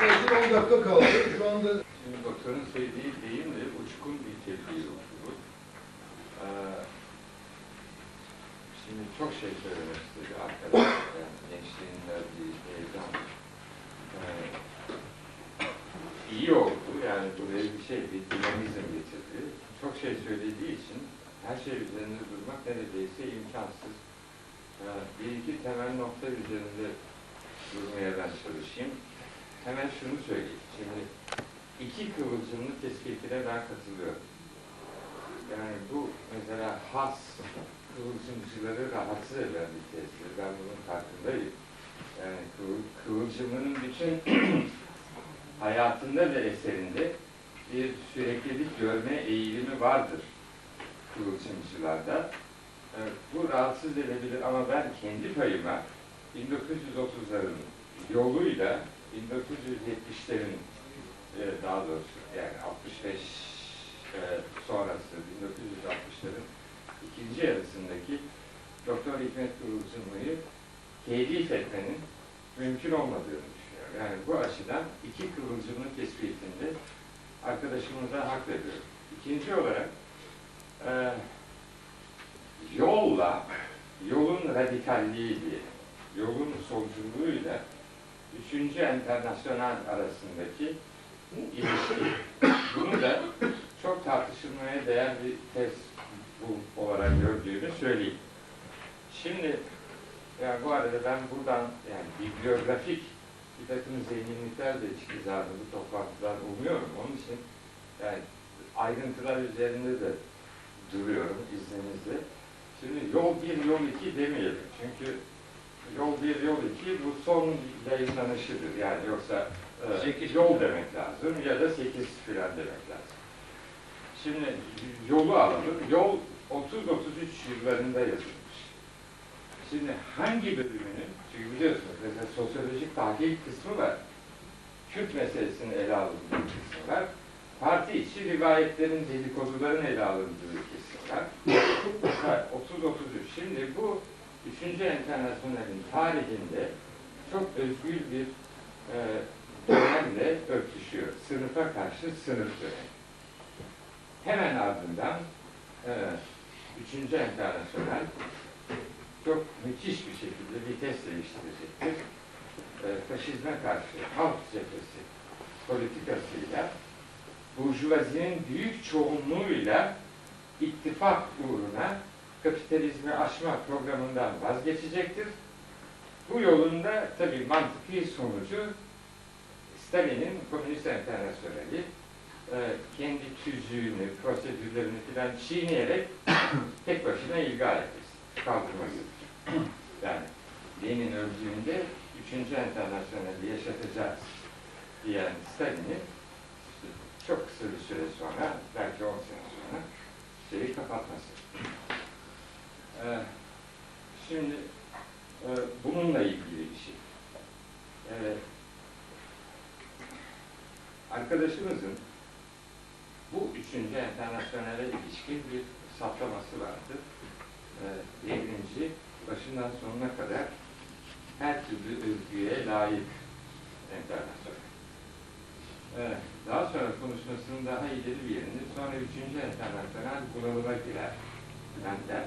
Yaklaşık 10 dakika kaldı. Şu anda Şimdi doktorun sevdiği deyim de uçkun bir tebliğ oldu. Ee, şimdi çok şey söylemek istedi arkadaşlar. Yani gençliğin verdiği heyecan. Ee, iyi oldu. Yani buraya bir şey, bir dinamizm getirdi. Çok şey söylediği için her şey üzerinde durmak neredeyse imkansız. Ee, bir iki temel nokta üzerinde durmaya ben çalışayım. Hemen şunu söyleyeyim. Şimdi iki kıvılcımlı tespitine ben katılıyorum. Yani bu mesela has kıvılcımcıları rahatsız eden bir tezdir. Ben bunun farkındayım. Yani kıvıl, kıvılcımının bütün hayatında ve eserinde bir süreklilik görme eğilimi vardır kıvılcımcılarda. Ee, bu rahatsız edebilir ama ben kendi payıma 1930'ların yoluyla 1970'lerin e, daha doğrusu yani 65 e, sonrası 1960'ların ikinci yarısındaki Doktor Hikmet Kıvılcımlı'yı telif etmenin mümkün olmadığını düşünüyorum. Yani bu açıdan iki kıvılcımlı tespitinde arkadaşımıza hak veriyorum. İkinci olarak e, yolla, yolun radikalliği diye, yolun solculuğuyla üçüncü enternasyonel arasındaki ilişki. Bunu da çok tartışılmaya değer bir tez bu olarak gördüğümü söyleyeyim. Şimdi yani bu arada ben buradan yani bibliografik bir takım zenginlikler de çıkacağını bu toplantıdan umuyorum. Onun için yani ayrıntılar üzerinde de duruyorum izninizle. Şimdi yol bir, yol iki demeyelim. Çünkü yol bir, yol iki bu son yayınlanışıdır. Yani yoksa e, Sekiz. yol demek lazım ya da sekiz filan demek lazım. Şimdi yolu alalım. Yol 30-33 yıllarında yazılmış. Şimdi hangi bölümünün, çünkü biliyorsunuz mesela sosyolojik tahlil kısmı var. Kürt meselesini ele alındığı kısmı var. Parti içi rivayetlerin, dedikoduların ele alındığı kısmı var. Ha, 30-33. Şimdi bu Üçüncü Enternasyonel'in tarihinde çok özgür bir e, dönemle örtüşüyor. Sınıfa karşı sınıf dönemi. Hemen ardından e, Üçüncü Enternasyonel çok müthiş bir şekilde vites değiştirecektir. E, faşizme karşı halk cephesi politikasıyla burjuvazinin büyük çoğunluğuyla ittifak uğruna kapitalizmi aşma programından vazgeçecektir. Bu yolunda tabii mantıki sonucu Stalin'in Komünist Enternasyoneli e, kendi tüzüğünü, prosedürlerini filan çiğneyerek tek başına ilga etmesi, kaldırmasıdır. Yani Lenin öldüğünde üçüncü Enternasyoneli yaşatacağız diyen Stalin'in çok kısa bir süre sonra, belki 10 sene sonra şeyi kapatması. Şimdi e, bununla ilgili bir şey. Evet. Arkadaşımızın bu üçüncü enternasyonele ilişkin bir saptaması vardı. Ee, devrimci başından sonuna kadar her türlü övgüye layık enternasyonel. Evet, daha sonra konuşmasının daha ileri bir yerinde sonra üçüncü enternasyonel bunalıma girer. Benden.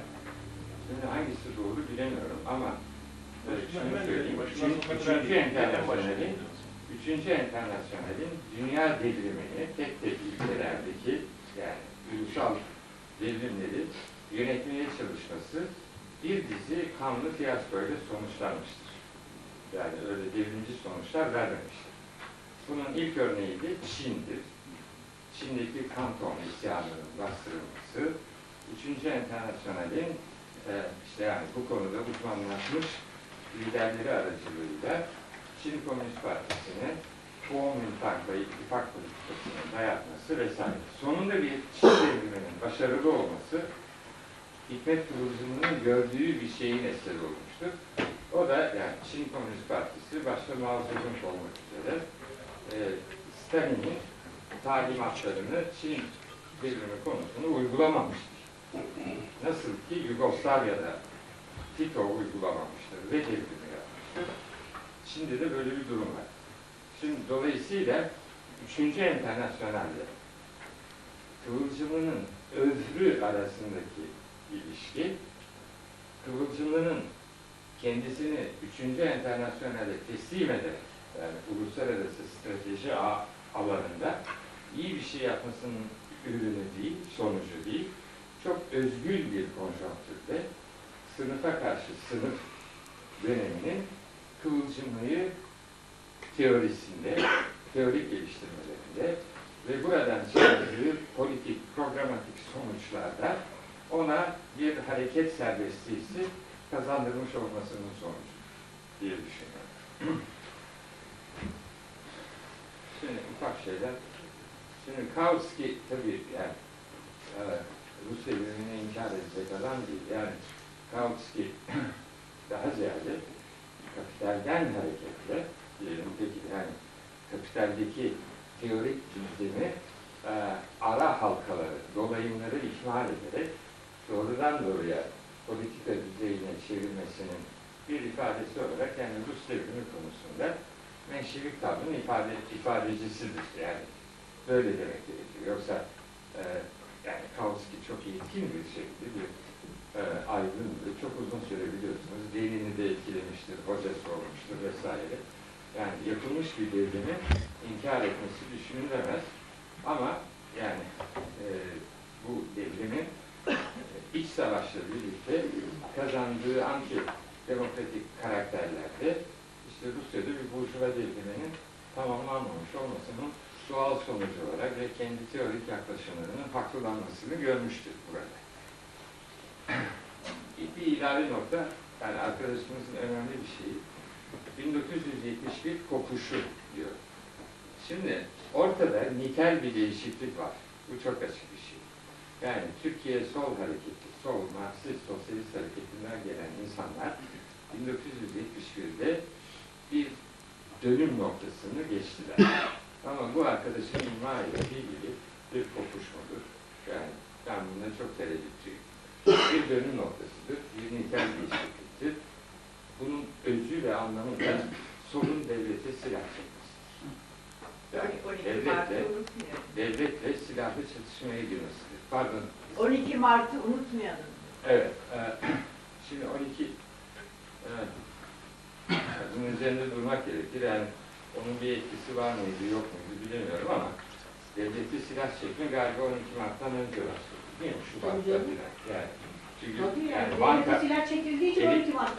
Şimdi hangisi doğru bilemiyorum ama e, şunu söyleyeyim. Üçüncü, üçüncü enternasyonelin Üçüncü Enternasyonel'in dünya devrimini tek tek ülkelerdeki yani ulusal devrimleri yönetmeye çalışması bir dizi kanlı fiyaskoyla sonuçlanmıştır. Yani öyle devrimci sonuçlar vermemiştir. Bunun ilk örneği de Çin'dir. Çin'deki kanton isyanının bastırılması, Üçüncü Enternasyonel'in e, işte yani bu konuda uzmanlaşmış liderleri aracılığıyla Çin Komünist Partisi'ne Kuomintang'la ittifak politikasını dayatması vesaire. Sonunda bir Çin devriminin başarılı olması Hikmet Kıvılcımı'nın gördüğü bir şeyin eseri olmuştur. O da yani Çin Komünist Partisi başta Mao Zedong olmak üzere e, Stalin'in talimatlarını Çin devrimi konusunu uygulamamıştır. Nasıl ki Yugoslavya'da Tito uygulamamıştır ve devrimi yapmıştır. Şimdi de böyle bir durum var. Şimdi dolayısıyla üçüncü enternasyonelde Kıvılcımlı'nın özrü arasındaki ilişki, Kıvılcımlı'nın kendisini üçüncü enternasyonelde teslim ederek, yani uluslararası strateji alanında iyi bir şey yapmasının ürünü değil, sonucu değil, çok özgül bir konjonktürde sınıfa karşı sınıf döneminin kıvılcımlığı teorisinde, teorik geliştirmelerinde ve buradan çıkardığı politik, programatik sonuçlarda ona bir hareket serbestliği kazandırmış olmasının sonucu diye düşünüyorum. Şimdi ufak şeyler. Şimdi Kautsky tabii yani e, Rus devrimini inkar edecek adam değil. Yani Kautsky daha ziyade kapitalden hareketle diyelim peki yani kapitaldeki teorik düzlemi e, ara halkaları, dolayımları ihmal ederek doğrudan doğruya politika düzeyine çevirmesinin bir ifadesi olarak yani Rus devrimi konusunda menşevik tavrının ifade, ifadecisidir. Yani böyle demek gerekiyor. Yoksa e, yani Kautsky çok etkin bir şekilde bir e, aydındı. Çok uzun süre biliyorsunuz. Lenin'i de etkilemiştir, hocası olmuştur vesaire. Yani yapılmış bir devrimi inkar etmesi düşünülemez. Ama yani e, bu devrimin e, iç savaşla birlikte kazandığı anti demokratik karakterlerde işte Rusya'da bir burjuva devriminin tamamlanmamış olmasının doğal sonucu olarak ve kendi teorik yaklaşımlarının haklılanmasını görmüştür burada. bir ilave nokta, yani arkadaşımızın önemli bir şeyi, 1971 kopuşu diyor. Şimdi ortada nitel bir değişiklik var. Bu çok açık bir şey. Yani Türkiye sol hareketi, sol, Marksist, sosyalist hareketinden gelen insanlar 1971'de bir dönüm noktasını geçtiler. Ama bu arkadaşın ima ettiği gibi bir kopuş mudur? Yani ben bunda çok tereddütlüyüm. Bir dönüm noktasıdır, bir nitel değişikliktir. Bunun özü ve anlamı da solun devlete silah çekmesidir. Yani 12 Mart'ı devletle, devletle silahlı çatışmaya girmesidir. Pardon, 12 Mart'ı unutmayalım. Evet. e, şimdi 12 e, bunun üzerinde durmak gerekir. Yani onun bir etkisi var mıydı, yok muydu bilemiyorum ama devleti silah çekme galiba 12 Mart'tan önce başladı. Değil mi? Şubat'ta filan. Yani. Çünkü Tabii yani, yani banka, silah çekildiği için Evet. 12 Mart.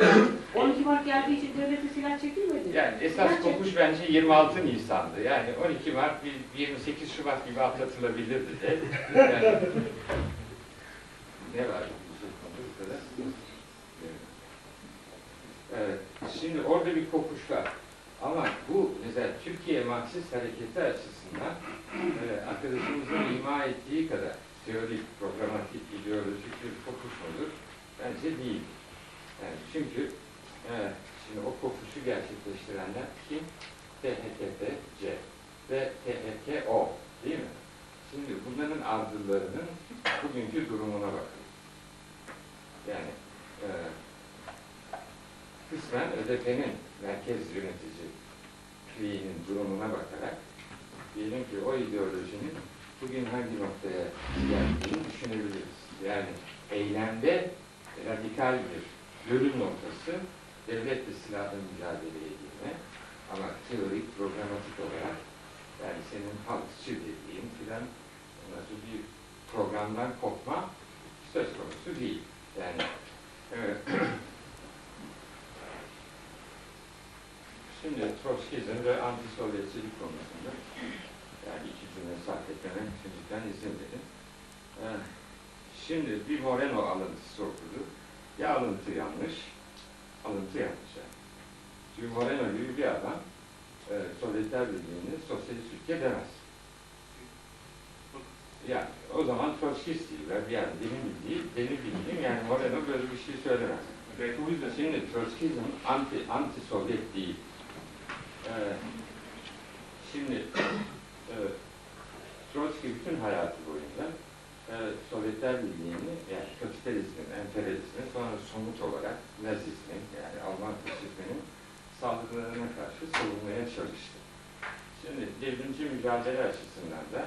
12 Mart geldiği için devlete silah çekilmedi. yani esas Silah kopuş bence 26 Nisan'dı. Yani 12 Mart bir 28 Şubat gibi atlatılabilirdi de. Yani, ne var? Evet. Şimdi orada bir kopuş var. Ama bu mesela Türkiye Marksist hareketi açısından e, arkadaşımızın ima ettiği kadar teorik, programatik, ideolojik bir kopuş mudur? Bence değil. Yani çünkü e, şimdi o kopuşu gerçekleştirenler kim? THKPC ve THKO değil mi? Şimdi bunların ardıllarının bugünkü durumuna bakın. Yani e, kısmen ÖDP'nin merkez yöneticiliğinin durumuna bakarak diyelim ki o ideolojinin bugün hangi noktaya geldiğini düşünebiliriz. Yani eylemde radikal bir bölüm noktası devletle silahla mücadeleye girme ama teorik, programatik olarak yani senin halkçı dediğin filan nasıl bir programdan kopma söz konusu değil. Yani evet. Şimdi Trotskyizm ve antisovyetçilik konusunda yani iki cümle sarf etmeme şimdiden izin verin. Ee, şimdi bir Moreno alıntısı okudu. Ya alıntı yanlış, alıntı yanlış yani. Çünkü Moreno gibi bir adam e, Sovyetler Birliği'ni sosyalist ülke demez. Yani o zaman Trotskyist değiller. Yani benim bildiğim, benim bildiğim yani Moreno böyle bir şey söylemez. Belki o yüzden Şimdi Trotskyizm anti, anti Sovyet değil. Şimdi e, Trotsky bütün hayatı boyunca e, Sovyetler Birliği'ni yani kapitalizmin, emperyalizmin sonra somut olarak Nazizmin yani Alman faşizminin saldırılarına karşı savunmaya çalıştı. Şimdi devrimci mücadele açısından da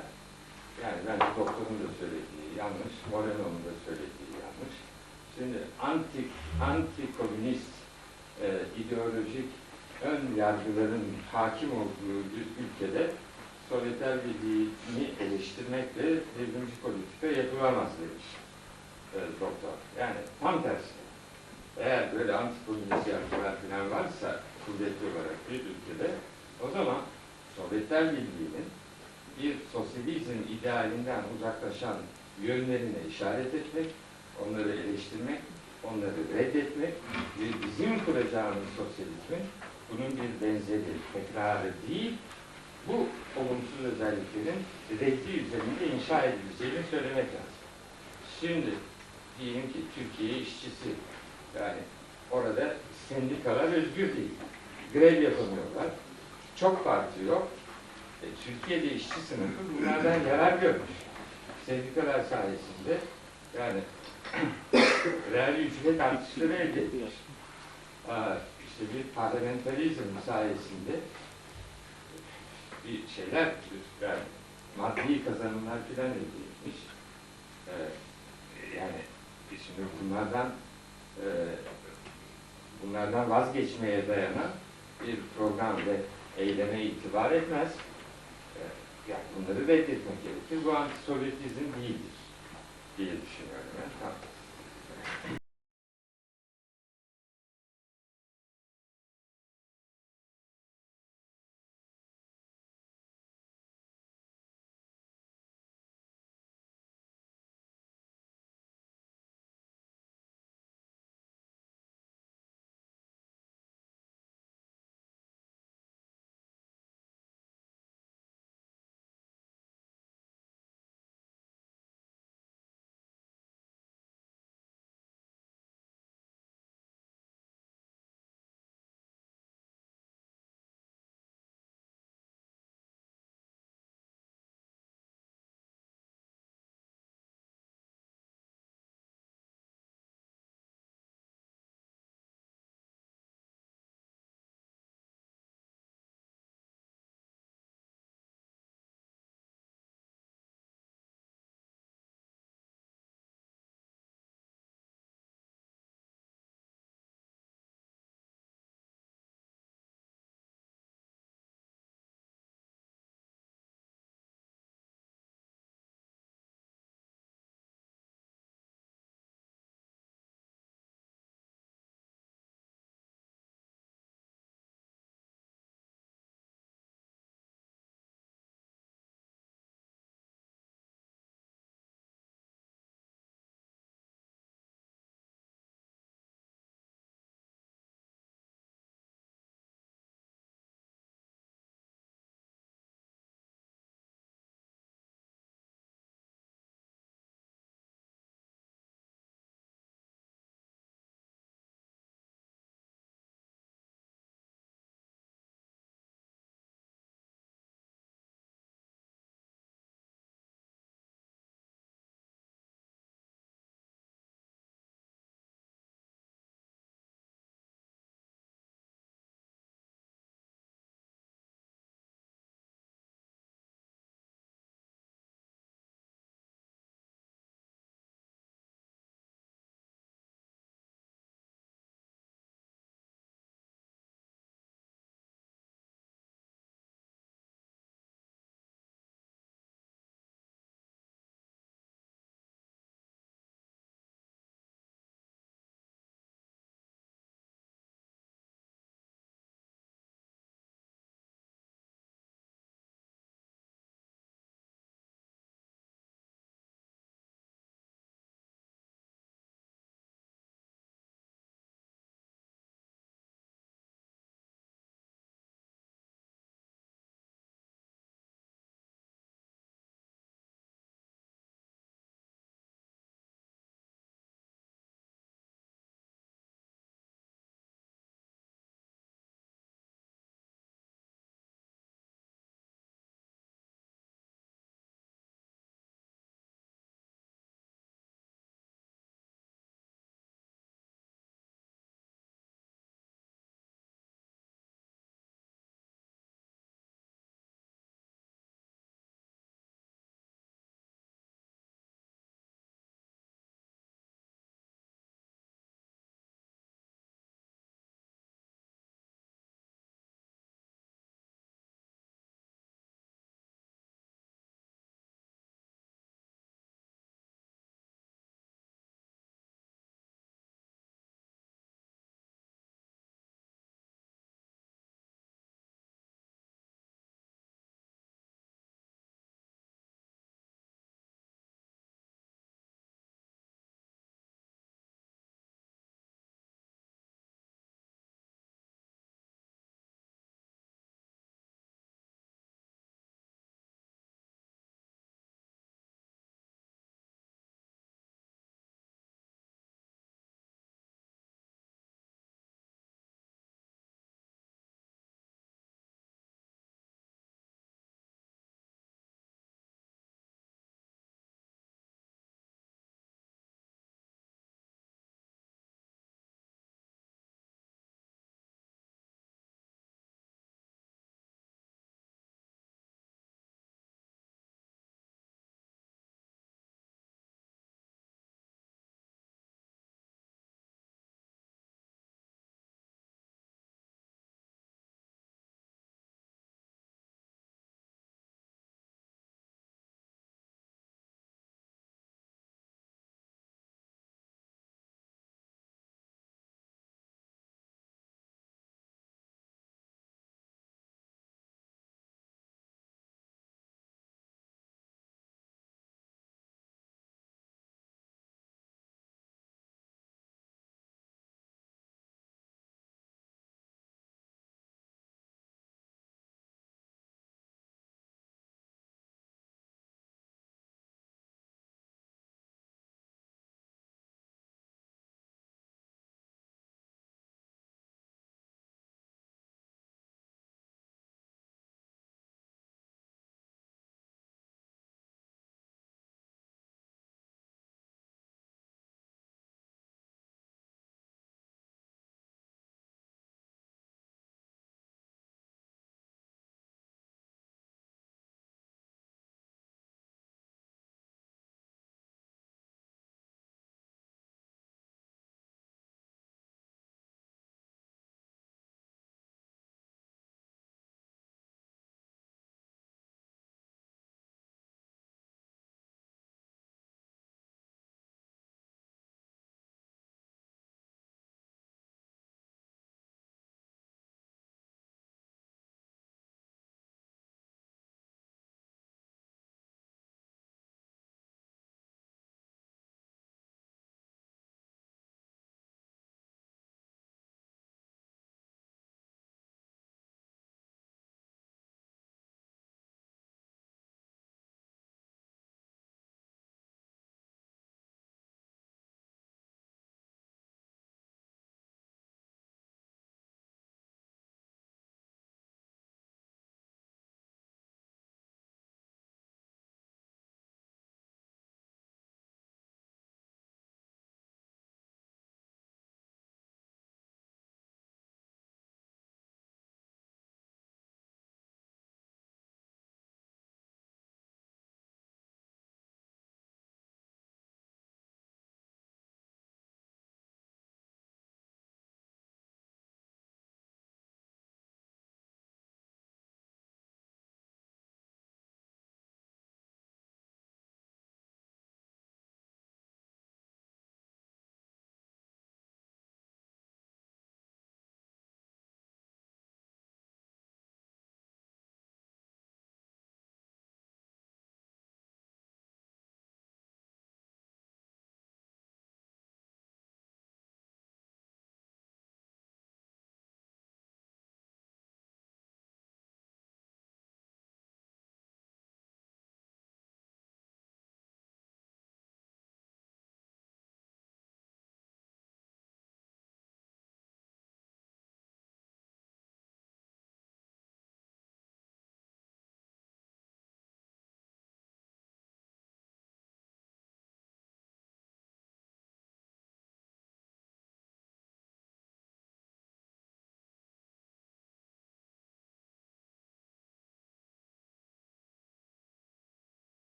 yani bence doktorun da söylediği yanlış, Moreno'nun da söylediği yanlış. Şimdi anti, anti-komünist e, ideolojik ön yargıların hakim olduğu bir ülkede Sovyetler Birliği'ni eleştirmekle devrimci politika yapılamaz demiş e, doktor. Yani tam tersi. Eğer böyle antikomünist yargılar falan varsa kuvvetli olarak bir ülkede o zaman Sovyetler Birliği'nin bir sosyalizm idealinden uzaklaşan yönlerine işaret etmek, onları eleştirmek, onları reddetmek ve bizim kuracağımız sosyalizmin bunun bir benzeri, tekrarı değil, bu olumsuz özelliklerin reddi üzerinde inşa edileceğini söylemek lazım. Şimdi diyelim ki Türkiye işçisi, yani orada sendikalar özgür değil. Grev yapamıyorlar. Çok parti yok. E, Türkiye'de işçi sınıfı bunlardan yarar görmüş. Sendikalar sayesinde yani reel ücret artışları elde etmiş. İşte bir parlamenterizm sayesinde bir şeyler yani maddi kazanımlar filan elde etmiş. Ee, yani şimdi bunlardan e, bunlardan vazgeçmeye dayanan bir program ve eyleme itibar etmez. Ee, yani bunları reddetmek gerekir. Bu antisovyetizm değildir diye düşünüyorum. Ben. Tamam.